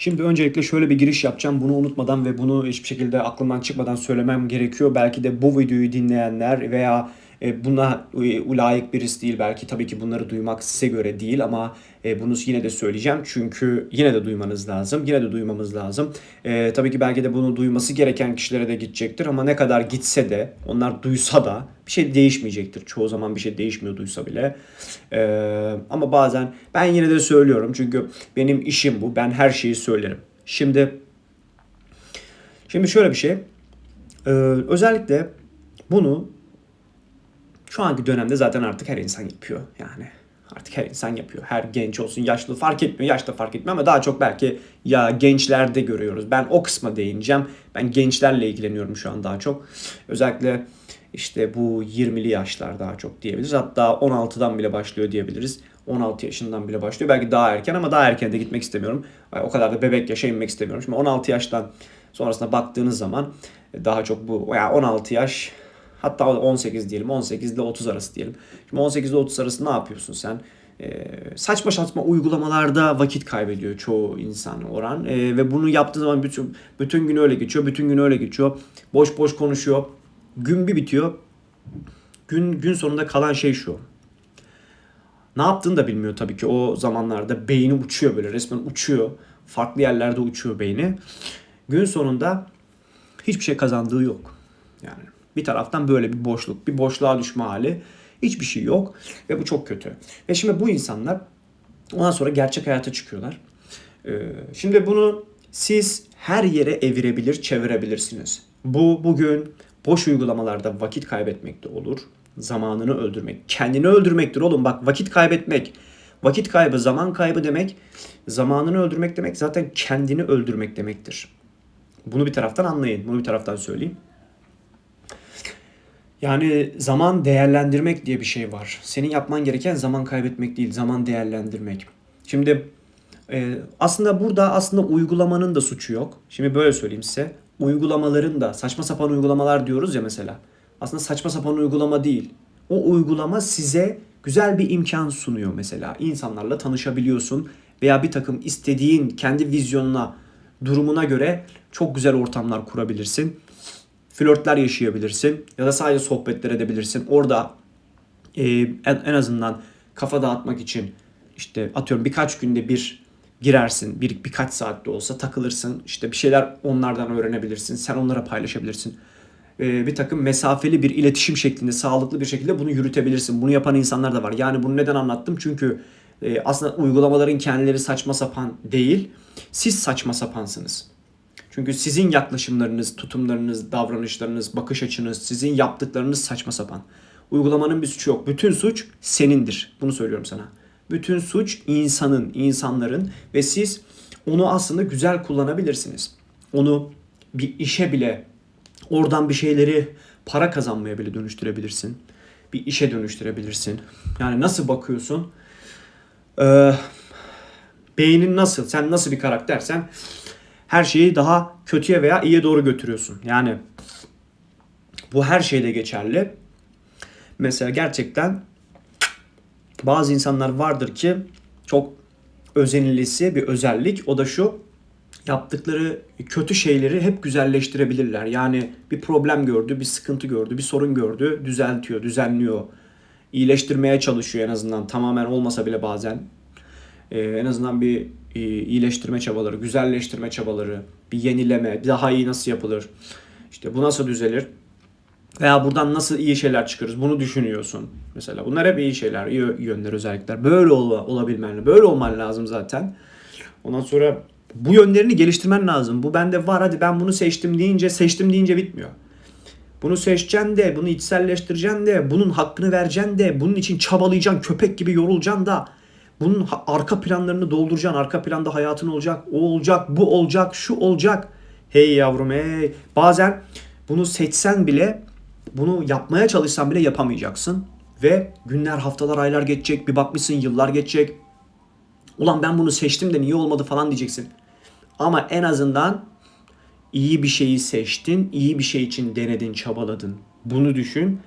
Şimdi öncelikle şöyle bir giriş yapacağım. Bunu unutmadan ve bunu hiçbir şekilde aklımdan çıkmadan söylemem gerekiyor. Belki de bu videoyu dinleyenler veya buna e, layık birisi değil. Belki tabii ki bunları duymak size göre değil ama e, bunu yine de söyleyeceğim. Çünkü yine de duymanız lazım. Yine de duymamız lazım. E, tabii ki belki de bunu duyması gereken kişilere de gidecektir. Ama ne kadar gitse de onlar duysa da bir şey değişmeyecektir. Çoğu zaman bir şey değişmiyor duysa bile. E, ama bazen ben yine de söylüyorum. Çünkü benim işim bu. Ben her şeyi söylerim. Şimdi Şimdi şöyle bir şey. Ee, özellikle bunu şu anki dönemde zaten artık her insan yapıyor. Yani artık her insan yapıyor. Her genç olsun, yaşlı fark etmiyor. Yaşta fark etmiyor ama daha çok belki ya gençlerde görüyoruz. Ben o kısma değineceğim. Ben gençlerle ilgileniyorum şu an daha çok. Özellikle işte bu 20'li yaşlar daha çok diyebiliriz. Hatta 16'dan bile başlıyor diyebiliriz. 16 yaşından bile başlıyor. Belki daha erken ama daha erken de gitmek istemiyorum. O kadar da bebek yaşa inmek istemiyorum. Şimdi 16 yaştan sonrasına baktığınız zaman daha çok bu yani 16 yaş Hatta 18 diyelim. 18 ile 30 arası diyelim. Şimdi 18 ile 30 arası ne yapıyorsun sen? Ee, saçma saçma uygulamalarda vakit kaybediyor çoğu insan oran. Ee, ve bunu yaptığı zaman bütün bütün gün öyle geçiyor. Bütün gün öyle geçiyor. Boş boş konuşuyor. Gün bir bitiyor. Gün gün sonunda kalan şey şu. Ne yaptığını da bilmiyor tabii ki o zamanlarda. Beyni uçuyor böyle resmen uçuyor. Farklı yerlerde uçuyor beyni. Gün sonunda hiçbir şey kazandığı yok. Yani bir taraftan böyle bir boşluk, bir boşluğa düşme hali. Hiçbir şey yok ve bu çok kötü. Ve şimdi bu insanlar ondan sonra gerçek hayata çıkıyorlar. Ee, şimdi bunu siz her yere evirebilir, çevirebilirsiniz. Bu bugün boş uygulamalarda vakit kaybetmek de olur. Zamanını öldürmek, kendini öldürmektir oğlum. Bak vakit kaybetmek, vakit kaybı, zaman kaybı demek, zamanını öldürmek demek zaten kendini öldürmek demektir. Bunu bir taraftan anlayın, bunu bir taraftan söyleyeyim. Yani zaman değerlendirmek diye bir şey var. Senin yapman gereken zaman kaybetmek değil, zaman değerlendirmek. Şimdi e, aslında burada aslında uygulamanın da suçu yok. Şimdi böyle söyleyeyim size. Uygulamaların da saçma sapan uygulamalar diyoruz ya mesela. Aslında saçma sapan uygulama değil. O uygulama size güzel bir imkan sunuyor mesela. İnsanlarla tanışabiliyorsun veya bir takım istediğin kendi vizyonuna, durumuna göre çok güzel ortamlar kurabilirsin flörtler yaşayabilirsin ya da sadece sohbetler edebilirsin. Orada e, en, en azından kafa dağıtmak için işte atıyorum birkaç günde bir girersin. Bir birkaç saatte olsa takılırsın. İşte bir şeyler onlardan öğrenebilirsin. Sen onlara paylaşabilirsin. Ee, bir takım mesafeli bir iletişim şeklinde, sağlıklı bir şekilde bunu yürütebilirsin. Bunu yapan insanlar da var. Yani bunu neden anlattım? Çünkü e, aslında uygulamaların kendileri saçma sapan değil. Siz saçma sapansınız. Çünkü sizin yaklaşımlarınız, tutumlarınız, davranışlarınız, bakış açınız, sizin yaptıklarınız saçma sapan. Uygulamanın bir suçu yok. Bütün suç senindir. Bunu söylüyorum sana. Bütün suç insanın, insanların ve siz onu aslında güzel kullanabilirsiniz. Onu bir işe bile oradan bir şeyleri para kazanmaya bile dönüştürebilirsin. Bir işe dönüştürebilirsin. Yani nasıl bakıyorsun? Ee, beynin nasıl? Sen nasıl bir karaktersen her şeyi daha kötüye veya iyiye doğru götürüyorsun. Yani bu her şeyde geçerli. Mesela gerçekten bazı insanlar vardır ki çok özenilisi bir özellik. O da şu yaptıkları kötü şeyleri hep güzelleştirebilirler. Yani bir problem gördü, bir sıkıntı gördü, bir sorun gördü, düzeltiyor, düzenliyor. iyileştirmeye çalışıyor en azından. Tamamen olmasa bile bazen. Ee, en azından bir e, iyileştirme çabaları, güzelleştirme çabaları, bir yenileme, bir daha iyi nasıl yapılır? İşte bu nasıl düzelir? Veya buradan nasıl iyi şeyler çıkarız? Bunu düşünüyorsun. Mesela bunlar hep iyi şeyler, iyi yönler, özellikler. Böyle ol, olabilmen, böyle olman lazım zaten. Ondan sonra bu yönlerini geliştirmen lazım. Bu bende var hadi ben bunu seçtim deyince, seçtim deyince bitmiyor. Bunu seçeceksin de, bunu içselleştireceksin de, bunun hakkını vereceksin de, bunun için çabalayacaksın, köpek gibi yorulacaksın da. Bunun arka planlarını dolduracaksın. Arka planda hayatın olacak. O olacak, bu olacak, şu olacak. Hey yavrum hey. Bazen bunu seçsen bile bunu yapmaya çalışsan bile yapamayacaksın. Ve günler, haftalar, aylar geçecek. Bir bakmışsın yıllar geçecek. Ulan ben bunu seçtim de niye olmadı falan diyeceksin. Ama en azından iyi bir şeyi seçtin, iyi bir şey için denedin, çabaladın. Bunu düşün.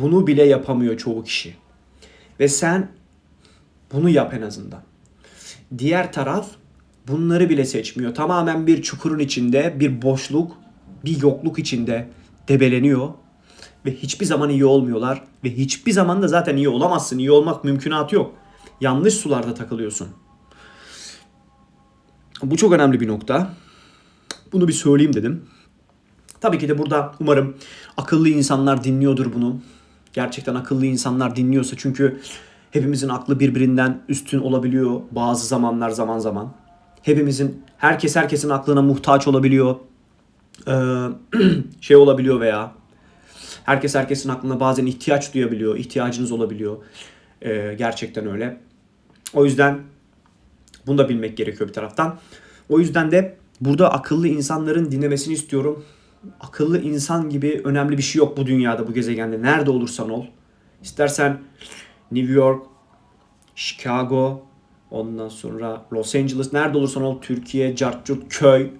Bunu bile yapamıyor çoğu kişi. Ve sen bunu yap en azından. Diğer taraf Bunları bile seçmiyor. Tamamen bir çukurun içinde, bir boşluk, bir yokluk içinde debeleniyor ve hiçbir zaman iyi olmuyorlar ve hiçbir zaman da zaten iyi olamazsın. İyi olmak mümkünatı yok. Yanlış sularda takılıyorsun. Bu çok önemli bir nokta. Bunu bir söyleyeyim dedim. Tabii ki de burada umarım akıllı insanlar dinliyordur bunu. Gerçekten akıllı insanlar dinliyorsa çünkü hepimizin aklı birbirinden üstün olabiliyor bazı zamanlar zaman zaman. Hepimizin herkes herkesin aklına muhtaç olabiliyor. Ee, şey olabiliyor veya herkes herkesin aklına bazen ihtiyaç duyabiliyor. ihtiyacınız olabiliyor. Ee, gerçekten öyle. O yüzden bunu da bilmek gerekiyor bir taraftan. O yüzden de burada akıllı insanların dinlemesini istiyorum. Akıllı insan gibi önemli bir şey yok bu dünyada, bu gezegende. Nerede olursan ol. İstersen New York, Chicago, ondan sonra Los Angeles, nerede olursan ol, Türkiye, Cartcut, köy,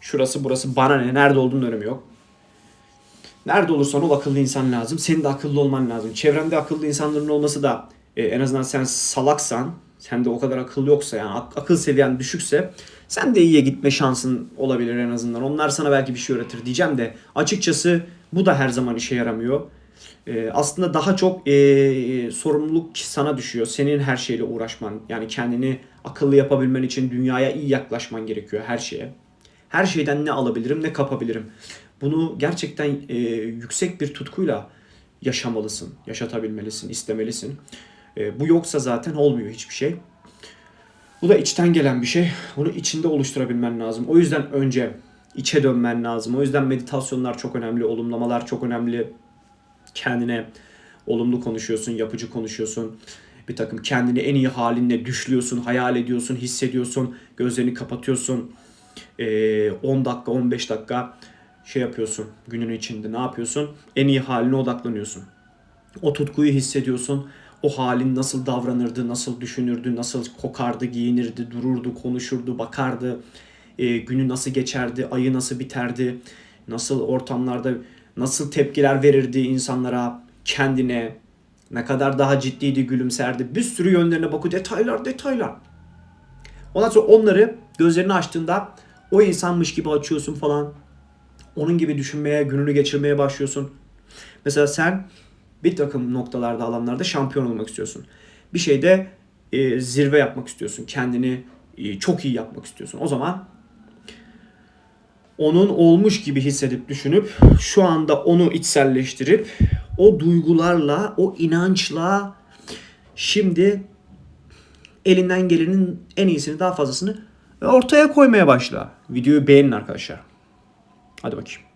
şurası burası bana ne, nerede olduğunun önemi yok. Nerede olursan ol akıllı insan lazım. Senin de akıllı olman lazım. Çevrende akıllı insanların olması da e, en azından sen salaksan, sende o kadar akıl yoksa yani ak- akıl seviyen düşükse sen de iyiye gitme şansın olabilir en azından. Onlar sana belki bir şey öğretir diyeceğim de açıkçası bu da her zaman işe yaramıyor. E, aslında daha çok e, sorumluluk sana düşüyor. Senin her şeyle uğraşman. Yani kendini akıllı yapabilmen için dünyaya iyi yaklaşman gerekiyor her şeye. Her şeyden ne alabilirim, ne kapabilirim. Bunu gerçekten e, yüksek bir tutkuyla yaşamalısın, yaşatabilmelisin, istemelisin. E, bu yoksa zaten olmuyor hiçbir şey. Bu da içten gelen bir şey. Bunu içinde oluşturabilmen lazım. O yüzden önce içe dönmen lazım. O yüzden meditasyonlar çok önemli, olumlamalar çok önemli. Kendine olumlu konuşuyorsun, yapıcı konuşuyorsun. Bir takım kendini en iyi halinle düşlüyorsun, hayal ediyorsun, hissediyorsun. Gözlerini kapatıyorsun. Ee, 10 dakika, 15 dakika şey yapıyorsun günün içinde. Ne yapıyorsun? En iyi haline odaklanıyorsun. O tutkuyu hissediyorsun. O halin nasıl davranırdı, nasıl düşünürdü, nasıl kokardı, giyinirdi, dururdu, konuşurdu, bakardı. Ee, günü nasıl geçerdi, ayı nasıl biterdi, nasıl ortamlarda nasıl tepkiler verirdi insanlara, kendine, ne kadar daha ciddiydi, gülümserdi. Bir sürü yönlerine bakıyor. Detaylar, detaylar. Ondan sonra onları gözlerini açtığında o insanmış gibi açıyorsun falan. Onun gibi düşünmeye, gününü geçirmeye başlıyorsun. Mesela sen bir takım noktalarda, alanlarda şampiyon olmak istiyorsun. Bir şeyde e, zirve yapmak istiyorsun. Kendini e, çok iyi yapmak istiyorsun. O zaman onun olmuş gibi hissedip düşünüp şu anda onu içselleştirip o duygularla, o inançla şimdi elinden gelenin en iyisini, daha fazlasını ortaya koymaya başla. Videoyu beğenin arkadaşlar. Hadi bakayım.